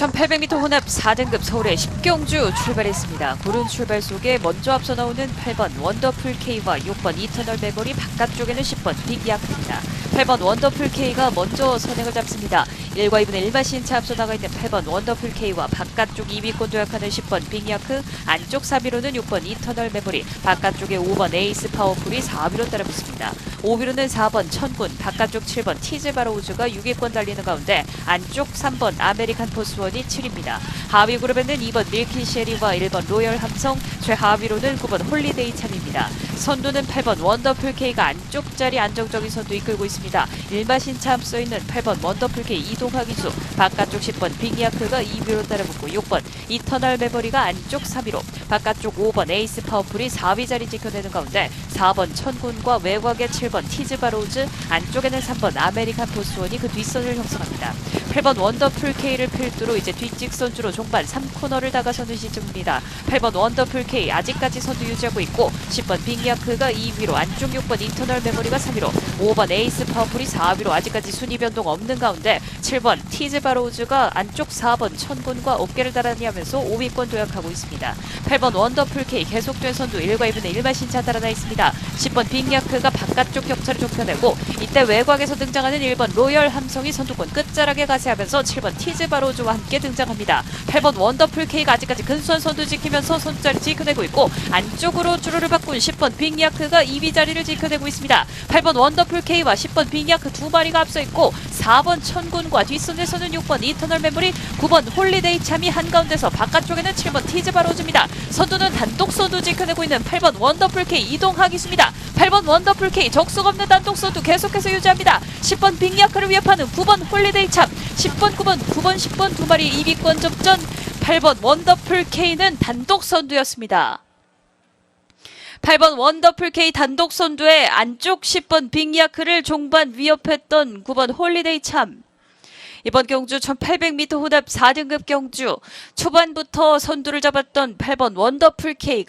1800m 혼합 4등급 서울의 10경주 출발했습니다. 구른 출발 속에 먼저 앞서 나오는 8번 원더풀 K와 6번 이터널 메모리 바깥쪽에는 10번 빅야크입니다. 8번 원더풀 K가 먼저 선행을 잡습니다. 1과 2분의 1마 신 차 앞서 나가 있는 8번 원더풀 K와 바깥쪽 2위권 도약하는 10번 빅야크 안쪽 4위로는 6번 이터널 메모리 바깥쪽에 5번 에이스 파워풀이 4위로 따라붙습니다. 5위로는 4번 천군 바깥쪽 7번 티즈바로우즈가 6위권 달리는 가운데 안쪽 3번 아메리칸 포스원이 7위입니다. 하위 그룹에는 2번 밀키 쉐리와 1번 로열 함성 최하위로는 9번 홀리데이 참입니다. 선두는 8번 원더풀 K가 안쪽 자리 안정적인 선두 이끌고 있습니다. 일마신차 앞서 있는 8번 원더풀 K 이동하 기수 바깥쪽 10번 빅야크가 2위로 따라붙고 6번 이터널 메모리가 안쪽 3위로 바깥쪽 5번 에이스 파워풀이 4위 자리 지켜내는 가운데 4번 천군과 외곽의 7번 티즈바로즈 안쪽에는 3번 아메리칸 포스원이 그 뒷선을 형성합니다. 8번 원더풀 K를 필두로 이제 뒷직선주로 종반 3코너를 다가서는 시점입니다. 8번 원더풀 K 아직까지 선두 유지하고 있고 10번 빅야크가 2위로 안쪽 6번 인터널 메모리가 3위로 5번 에이스 파워풀이 4위로 아직까지 순위 변동 없는 가운데 7번 티즈 바로우즈가 안쪽 4번 천군과 어깨를 달아니 하면서 5위권 도약하고 있습니다. 8번 원더풀 K 계속된 선두 1과 2분의 1마 신차 달아나 있습니다. 10번 빅야크가 바깥쪽 격차를 좁혀내고 이때 외곽에서 등장하는 1번 로열 함성이 선두권 끝자락에 가세하면서 7번 티즈 바로즈와 함께 등장합니다. 8번 원더풀 K가 아직까지 근소한 선두 지키면서 선두자리 지켜내고 있고 안쪽으로 주로를 바꾼 10번 빅야크가 2위 자리를 지켜내고 있습니다. 8번 원더풀 K와 10번 빅야크 두 마리가 앞서 있고 4번 천군과 뒷선에서는 6번 이터널 메모리 9번 홀리데이 참이 한가운데서 바깥쪽에는 7번 티즈 바로즈입니다. 선두는 단독 선두 지켜내고 있는 8번 원더풀 K 이동하기수입니다. 8번 원더풀 K 적속 없는 단독 선두 계속해서 유지합니다. 10번 빅야크를 위협하는 9번 홀리데이 참 10번 9번 9번 10번 두 마리 2위권 접전 8번 원더풀 K는 단독 선두였습니다. 8번 원더풀 K 단독 선두에 안쪽 10번 빅야크를 종반 위협했던 9번 홀리데이 참. 이번 경주 1800m 혼합 4등급 경주 초반부터 선두를 잡았던 8번 원더풀 K가